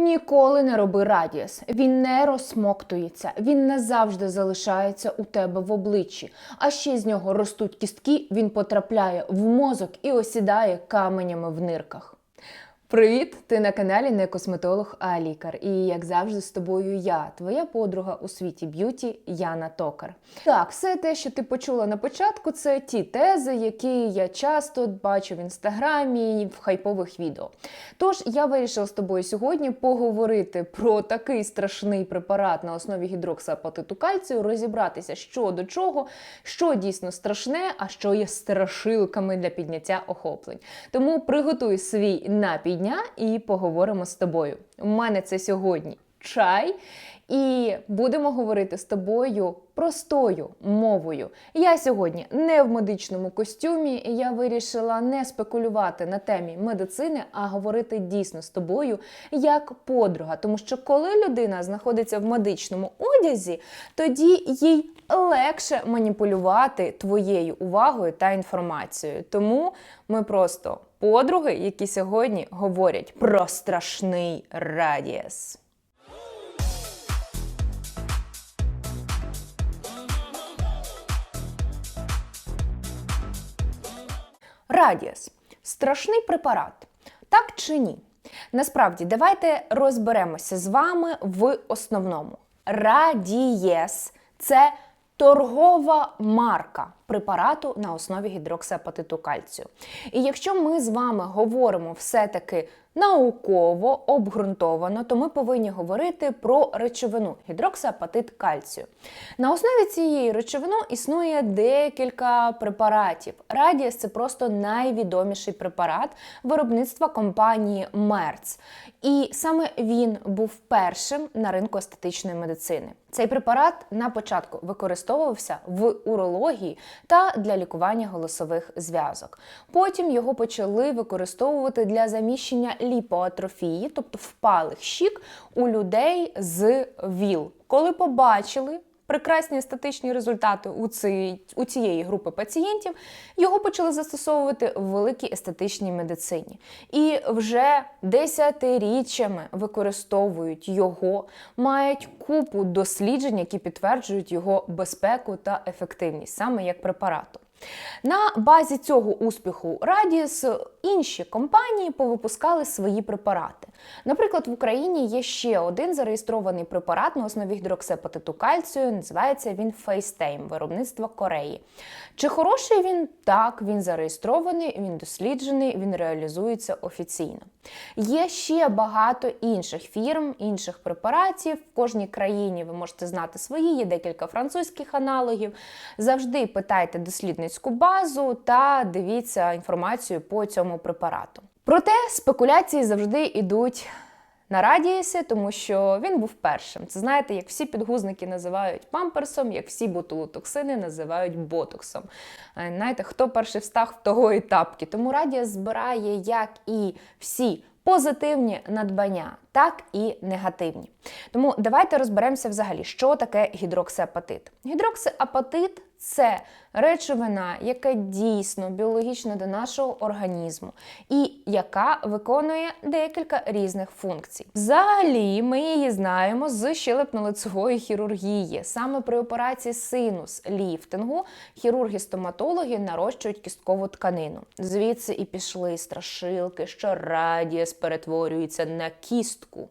Ніколи не роби радіас. Він не розсмоктується, він не завжди залишається у тебе в обличчі. А ще з нього ростуть кістки, він потрапляє в мозок і осідає каменями в нирках. Привіт! Ти на каналі не косметолог, а лікар. І як завжди, з тобою я, твоя подруга у світі б'юті Яна Токар. Так, все те, що ти почула на початку, це ті тези, які я часто бачу в інстаграмі і в хайпових відео. Тож я вирішила з тобою сьогодні поговорити про такий страшний препарат на основі гідроксиапатиту кальцію, розібратися, що до чого, що дійсно страшне, а що є страшилками для підняття охоплень. Тому приготуй свій напій дня і поговоримо з тобою. У мене це сьогодні чай. І будемо говорити з тобою простою мовою. Я сьогодні не в медичному костюмі, і я вирішила не спекулювати на темі медицини, а говорити дійсно з тобою як подруга. Тому що коли людина знаходиться в медичному одязі, тоді їй легше маніпулювати твоєю увагою та інформацією. Тому ми просто подруги, які сьогодні говорять про страшний радіас. Радіас страшний препарат. Так чи ні? Насправді, давайте розберемося з вами в основному. Радієс це торгова марка препарату на основі гідроксиапатиту кальцію. І якщо ми з вами говоримо все-таки науково обґрунтовано, то ми повинні говорити про речовину гідроксиапатит кальцію. На основі цієї речовини існує декілька препаратів. Радіас це просто найвідоміший препарат виробництва компанії Мерц. І саме він був першим на ринку естетичної медицини. Цей препарат на початку використовувався в урології та для лікування голосових зв'язок. Потім його почали використовувати для заміщення ліпоатрофії, тобто впалих щік у людей з ВІЛ. Коли побачили прекрасні естетичні результати у, цій, у цієї групи пацієнтів, його почали застосовувати в великій естетичній медицині. І вже десятиріччями використовують його, мають купу досліджень, які підтверджують його безпеку та ефективність, саме як препарату. На базі цього успіху Радіс інші компанії повипускали свої препарати. Наприклад, в Україні є ще один зареєстрований препарат на основі гідроксиапатиту кальцію. Називається він Фейстейм, виробництва Кореї. Чи хороший він? Так, він зареєстрований, він досліджений, він реалізується офіційно. Є ще багато інших фірм, інших препаратів. В кожній країні ви можете знати свої, є декілька французьких аналогів. Завжди питайте дослідницьку базу та дивіться інформацію по цьому препарату. Проте спекуляції завжди йдуть на радієсі, тому що він був першим. Це знаєте, як всі підгузники називають памперсом, як всі ботулотоксини називають ботоксом. Е, Знаєте, хто перший встав, того і тапки. Тому радіас збирає, як і всі позитивні надбання, так і негативні. Тому давайте розберемося взагалі, що таке гідроксиапатит. Гідроксиапатит це речовина, яка дійсно біологічна до нашого організму і яка виконує декілька різних функцій. Взагалі, ми її знаємо з щелепно-лицевої хірургії. Саме при операції синус ліфтингу хірурги-стоматологи нарощують кісткову тканину. Звідси і пішли страшилки, що радіас перетворюється на кістку.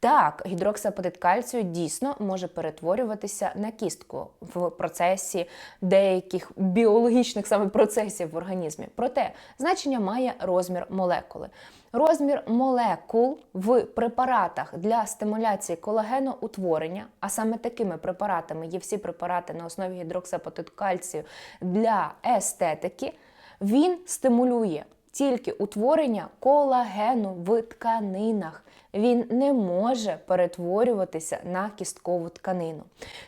Так, гідроксиапатит кальцію дійсно може перетворюватися на кістку в процесі деяких біологічних саме процесів в організмі. Проте значення має розмір молекули. Розмір молекул в препаратах для стимуляції колагеноутворення, а саме такими препаратами є всі препарати на основі гідроксиапатиту кальцію для естетики, він стимулює тільки утворення колагену в тканинах. Він не може перетворюватися на кісткову тканину.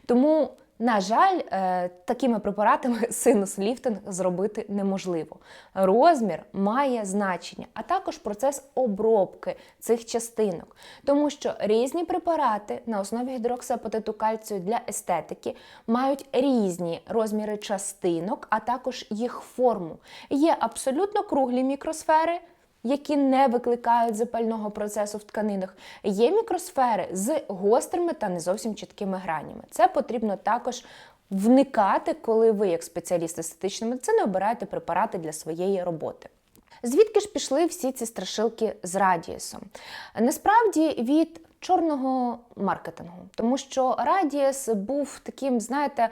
Тому, на жаль, е, такими препаратами синус ліфтинг зробити неможливо. Розмір має значення, а також процес обробки цих частинок, тому що різні препарати на основі гідроксиапатиту кальцію для естетики мають різні розміри частинок, а також їх форму. Є абсолютно круглі мікросфери. Які не викликають запального процесу в тканинах. Є мікросфери з гострими та не зовсім чіткими гранями. Це потрібно також вникати, коли ви, як спеціаліст естетичної медицини, обираєте препарати для своєї роботи. Звідки ж пішли всі ці страшилки з радіусом? Насправді від чорного маркетингу, тому що Радіс був таким, знаєте,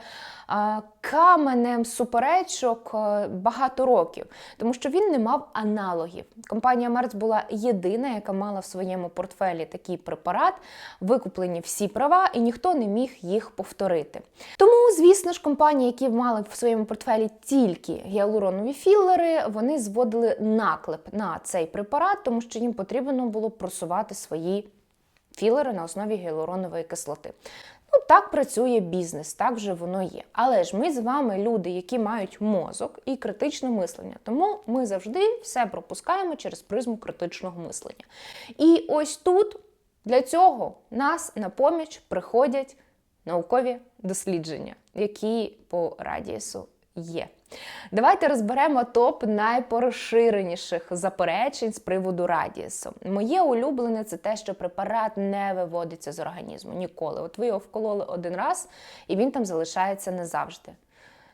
каменем суперечок е, багато років, тому що він не мав аналогів. Компанія Мерц була єдина, яка мала в своєму портфелі такий препарат, викуплені всі права, і ніхто не міг їх повторити. Тому, звісно ж, компанії, які мали в своєму портфелі тільки гіалуронові філери, вони зводили наклеп на цей препарат, тому що їм потрібно було просувати свої філери на основі гіалуронової кислоти. Ну, так працює бізнес, так вже воно є. Але ж ми з вами люди, які мають мозок і критичне мислення. Тому ми завжди все пропускаємо через призму критичного мислення. І ось тут для цього нас на поміч приходять наукові дослідження, які по радіусу є. Давайте розберемо топ найпоширеніших заперечень з приводу радіусу. Моє улюблене це те, що препарат не виводиться з організму ніколи. От ви його вкололи один раз, і він там залишається назавжди.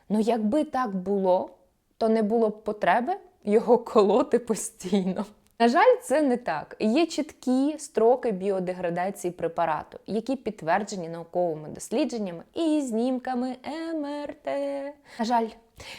Ну, якби так було, то не було б потреби його колоти постійно. На жаль, це не так. Є чіткі строки біодеградації препарату, які підтверджені науковими дослідженнями і знімками МРТ. На жаль,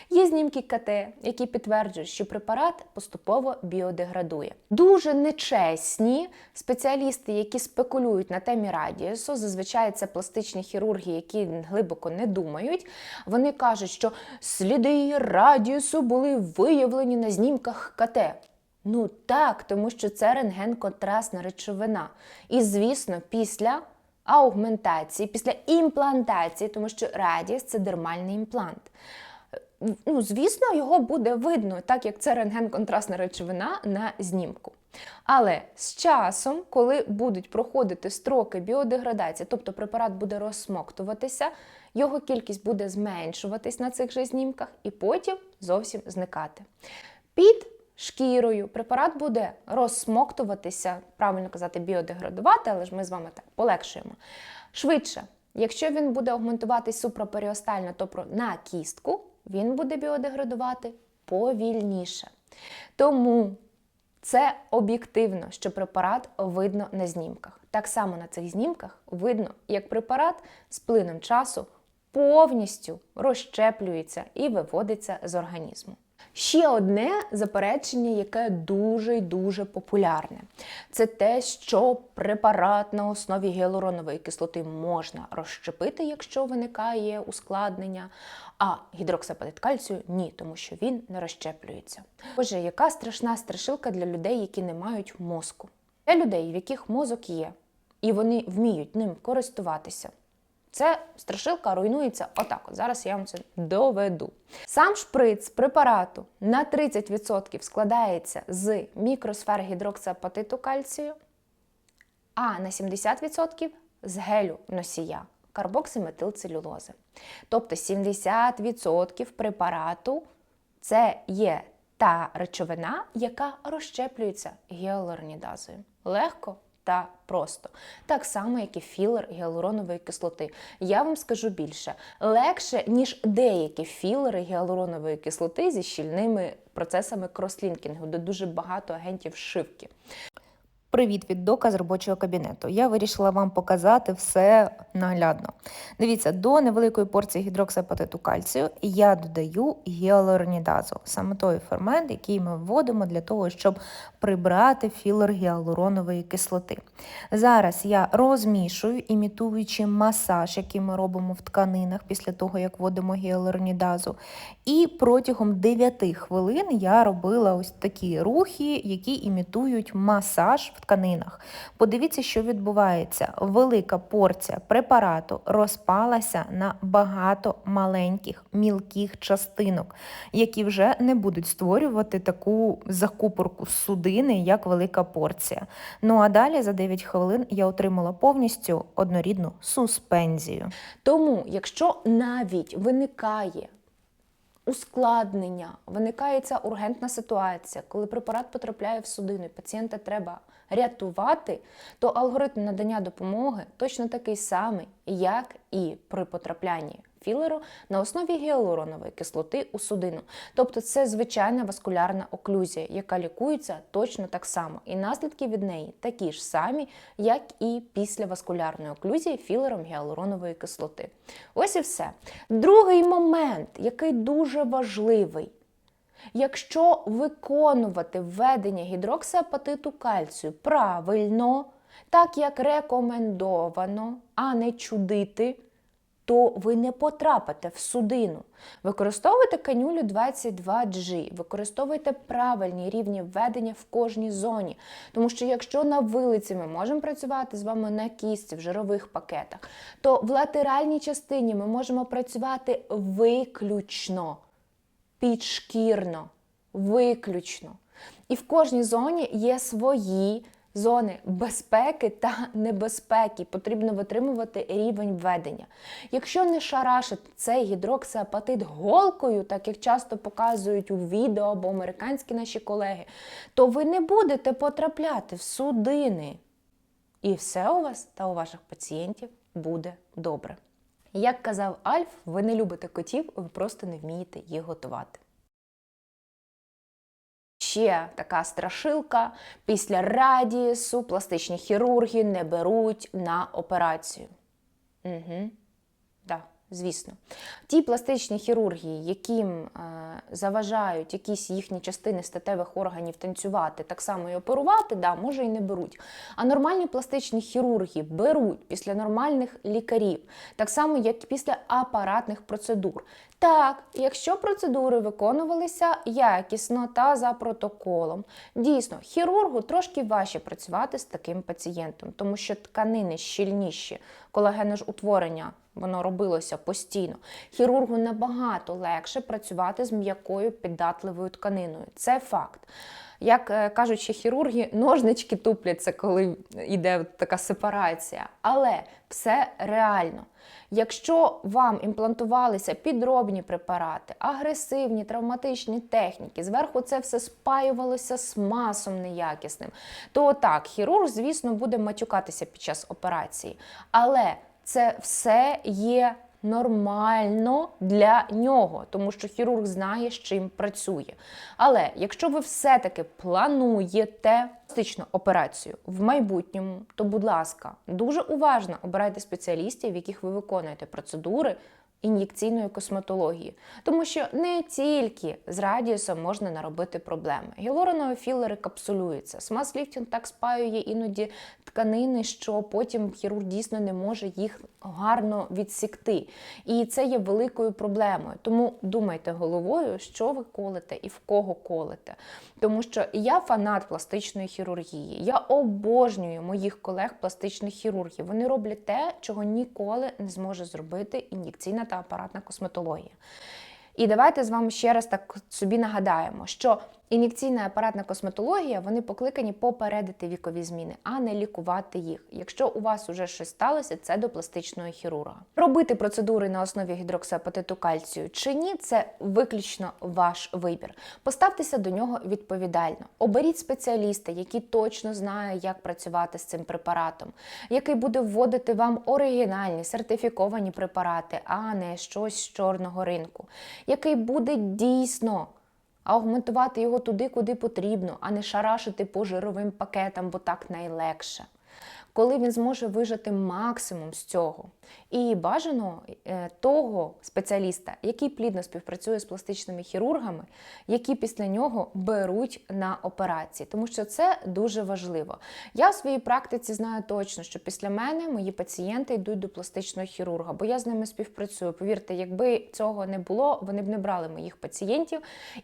є знімки КТ, які підтверджують, що препарат поступово біодеградує. Дуже нечесні спеціалісти, які спекулюють на темі радіусу, зазвичай це пластичні хірурги, які глибоко не думають. Вони кажуть, що сліди радіусу були виявлені на знімках КТ. Ну так, тому що це рентген-контрастна речовина. І, звісно, після аугментації, після імплантації, тому що радіс це дермальний імплант. Ну, звісно, його буде видно, так як це рентген-контрастна речовина на знімку. Але з часом, коли будуть проходити строки біодеградації, тобто препарат буде розсмоктуватися, його кількість буде зменшуватись на цих же знімках і потім зовсім зникати. Під шкірою препарат буде розсмоктуватися, правильно казати, біодеградувати, але ж ми з вами так полегшуємо. Швидше, якщо він буде агментуватись суpraперіостально, тобто на кістку, він буде біодеградувати повільніше. Тому це об'єктивно, що препарат видно на знімках. Так само на цих знімках видно, як препарат з плином часу повністю розщеплюється і виводиться з організму. Ще одне заперечення, яке дуже дуже популярне, це те, що препарат на основі гіалуронової кислоти можна розщепити, якщо виникає ускладнення, а гідроксапатит кальцію ні, тому що він не розщеплюється. Боже, яка страшна страшилка для людей, які не мають мозку. Для людей, в яких мозок є, і вони вміють ним користуватися. Це страшилка руйнується отак. От зараз я вам це доведу. Сам шприц препарату на 30% складається з мікросфер гідроксиапатиту кальцію, а на 70% з гелю носія карбоксиметилцелюлози. Тобто 70% препарату це є та речовина, яка розщеплюється гіалуронідазою. Легко та просто. Так само, як і філер гіалуронової кислоти. Я вам скажу більше, легше, ніж деякі філери гіалуронової кислоти зі щільними процесами крослінкінгу, де дуже багато агентів шивки. Привіт від дока з робочого кабінету. Я вирішила вам показати все наглядно. Дивіться, до невеликої порції гідроксиапатиту кальцію я додаю гіалуронідазу, саме той фермент, який ми вводимо для того, щоб прибрати філер гіалуронової кислоти. Зараз я розмішую, імітуючи масаж, який ми робимо в тканинах після того, як вводимо гіалуронідазу. І протягом 9 хвилин я робила ось такі рухи, які імітують масаж в тканинах. Подивіться, що відбувається. Велика порція препарату розпалася на багато маленьких мілких частинок, які вже не будуть створювати таку закупорку судини, як велика порція. Ну а далі за 9 хвилин я отримала повністю однорідну суспензію. Тому, якщо навіть виникає ускладнення, виникає ця ургентна ситуація, коли препарат потрапляє в судину і пацієнта треба рятувати, то алгоритм надання допомоги точно такий самий, як і при потраплянні філеру на основі гіалуронової кислоти у судину. Тобто це звичайна васкулярна оклюзія, яка лікується точно так само. І наслідки від неї такі ж самі, як і після васкулярної оклюзії філером гіалуронової кислоти. Ось і все. Другий момент, який дуже важливий. Якщо виконувати введення гідроксиапатиту кальцію правильно, так як рекомендовано, а не чудити, то ви не потрапите в судину. Використовуйте канюлю 22G, використовуйте правильні рівні введення в кожній зоні. Тому що якщо на вилиці ми можемо працювати з вами на кістці в жирових пакетах, то в латеральній частині ми можемо працювати виключно підшкірно, виключно. І в кожній зоні є свої зони безпеки та небезпеки. Потрібно витримувати рівень введення. Якщо не шарашити цей гідроксиапатит голкою, так як часто показують у відео або американські наші колеги, то ви не будете потрапляти в судини. І все у вас та у ваших пацієнтів буде добре. Як казав Альф, ви не любите котів, ви просто не вмієте їх готувати. Ще така страшилка. Після радієсу пластичні хірурги не беруть на операцію. Угу. Да, звісно. Ті пластичні хірургії, яким е, заважають якісь їхні частини статевих органів танцювати, так само і оперувати, да, може і не беруть. А нормальні пластичні хірурги беруть після нормальних лікарів, так само, як і після апаратних процедур. Так, якщо процедури виконувалися якісно та за протоколом, дійсно, хірургу трошки важче працювати з таким пацієнтом, тому що тканини щільніші, колагене ж утворення воно робилося постійно. Хірургу набагато легше працювати з м'якою піддатливою тканиною. Це факт. Як е, кажуть ще хірурги, ножнички тупляться, коли йде така сепарація. Але все реально. Якщо вам імплантувалися підробні препарати, агресивні травматичні техніки, зверху це все спаювалося з масом неякісним, то так, хірург, звісно, буде матюкатися під час операції. Але це все є нормально для нього, тому що хірург знає, з чим працює. Але якщо ви все-таки плануєте пластичну операцію в майбутньому, то, будь ласка, дуже уважно обирайте спеціалістів, в яких ви виконуєте процедури. Ін'єкційної косметології, тому що не тільки з радіусом можна наробити проблеми. Гіалуронові філери капсулюються. Смаз-ліфтінг так спаює іноді тканини, що потім хірург дійсно не може їх гарно відсікти. І це є великою проблемою. Тому думайте головою, що ви колите і в кого колите. Тому що я фанат пластичної хірургії. Я обожнюю моїх колег-пластичних хірургів. Вони роблять те, чого ніколи не зможе зробити ін'єкційна та апаратна косметологія. І давайте з вами ще раз так собі нагадаємо, що ін'єкційна апаратна косметологія вони покликані попередити вікові зміни, а не лікувати їх. Якщо у вас уже щось сталося, це до пластичного хірурга. Робити процедури на основі гідроксиапатиту кальцію чи ні, це виключно ваш вибір. Поставтеся до нього відповідально. Оберіть спеціаліста, який точно знає, як працювати з цим препаратом, який буде вводити вам оригінальні сертифіковані препарати, а не щось з чорного ринку, який буде дійсно аугментувати його туди, куди потрібно, а не шарашити по жировим пакетам, бо так найлегше. Коли він зможе вижати максимум з цього. І бажано е, того спеціаліста, який плідно співпрацює з пластичними хірургами, які після нього беруть на операції, тому що це дуже важливо. Я в своїй практиці знаю точно, що після мене мої пацієнти йдуть до пластичного хірурга, бо я з ними співпрацюю. Повірте, якби цього не було, вони б не брали моїх пацієнтів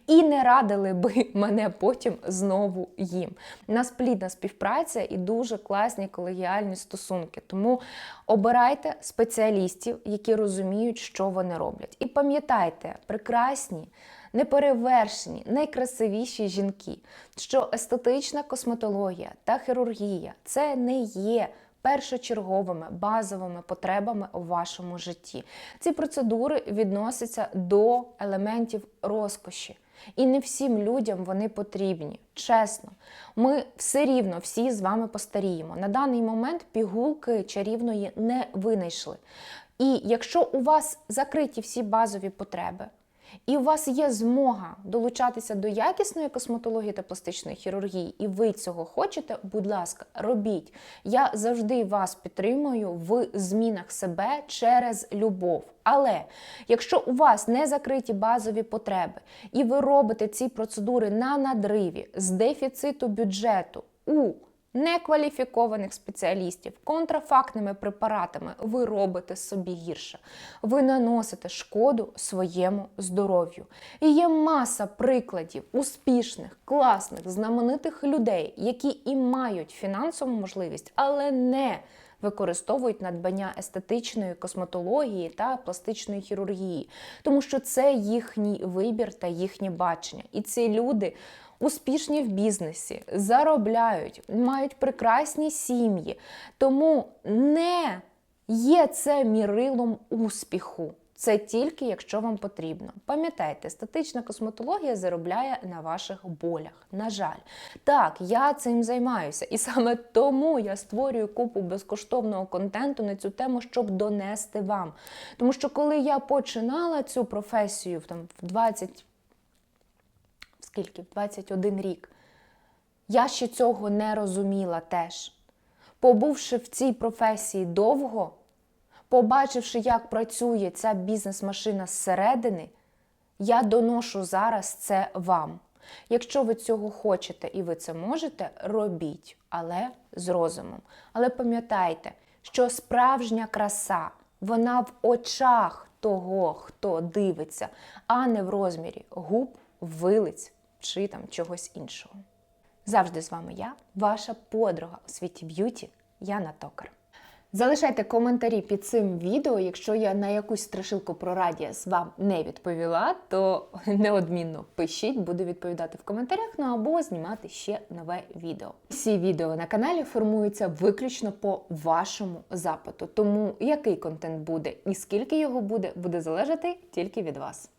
і не радили би мене потім знову їм. У нас плідна співпраця і дуже класні колегіальні стосунки. Тому обирайте спеціалістів, які розуміють, що вони роблять. І пам'ятайте, прекрасні, неперевершені, найкрасивіші жінки, що естетична косметологія та хірургія це не є першочерговими базовими потребами у вашому житті. Ці процедури відносяться до елементів розкоші. І не всім людям вони потрібні. Чесно, ми все рівно всі з вами постаріємо. На даний момент пігулки чарівної не винайшли. І якщо у вас закриті всі базові потреби, і у вас є змога долучатися до якісної косметології та пластичної хірургії, і ви цього хочете, будь ласка, робіть. Я завжди вас підтримую в змінах себе через любов. Але якщо у вас не закриті базові потреби, і ви робите ці процедури на надриві з дефіциту бюджету у некваліфікованих спеціалістів контрафактними препаратами ви робите собі гірше. Ви наносите шкоду своєму здоров'ю. І є маса прикладів успішних, класних, знаменитих людей, які і мають фінансову можливість, але не використовують надбання естетичної косметології та пластичної хірургії, тому що це їхній вибір та їхнє бачення. І ці люди успішні в бізнесі, заробляють, мають прекрасні сім'ї. Тому не є це мірилом успіху. Це тільки якщо вам потрібно. Пам'ятайте, статична косметологія заробляє на ваших болях. На жаль, так, я цим займаюся, і саме тому я створюю купу безкоштовного контенту на цю тему, щоб донести вам. Тому що коли я починала цю професію в там в 20 скільки? 21 рік. Я ще цього не розуміла теж. Побувши в цій професії довго, побачивши, як працює ця бізнес-машина зсередини, я доношу зараз це вам. Якщо ви цього хочете і ви це можете, робіть, але з розумом. Але пам'ятайте, що справжня краса, вона в очах того, хто дивиться, а не в розмірі губ, вилиць чи там чогось іншого. Завжди з вами я, ваша подруга у світі б'юті Яна Токар. Залишайте коментарі під цим відео. Якщо я на якусь страшилку про радіас вам не відповіла, то неодмінно пишіть, буду відповідати в коментарях, ну або знімати ще нове відео. Всі відео на каналі формуються виключно по вашому запиту. Тому який контент буде і скільки його буде, буде залежати тільки від вас.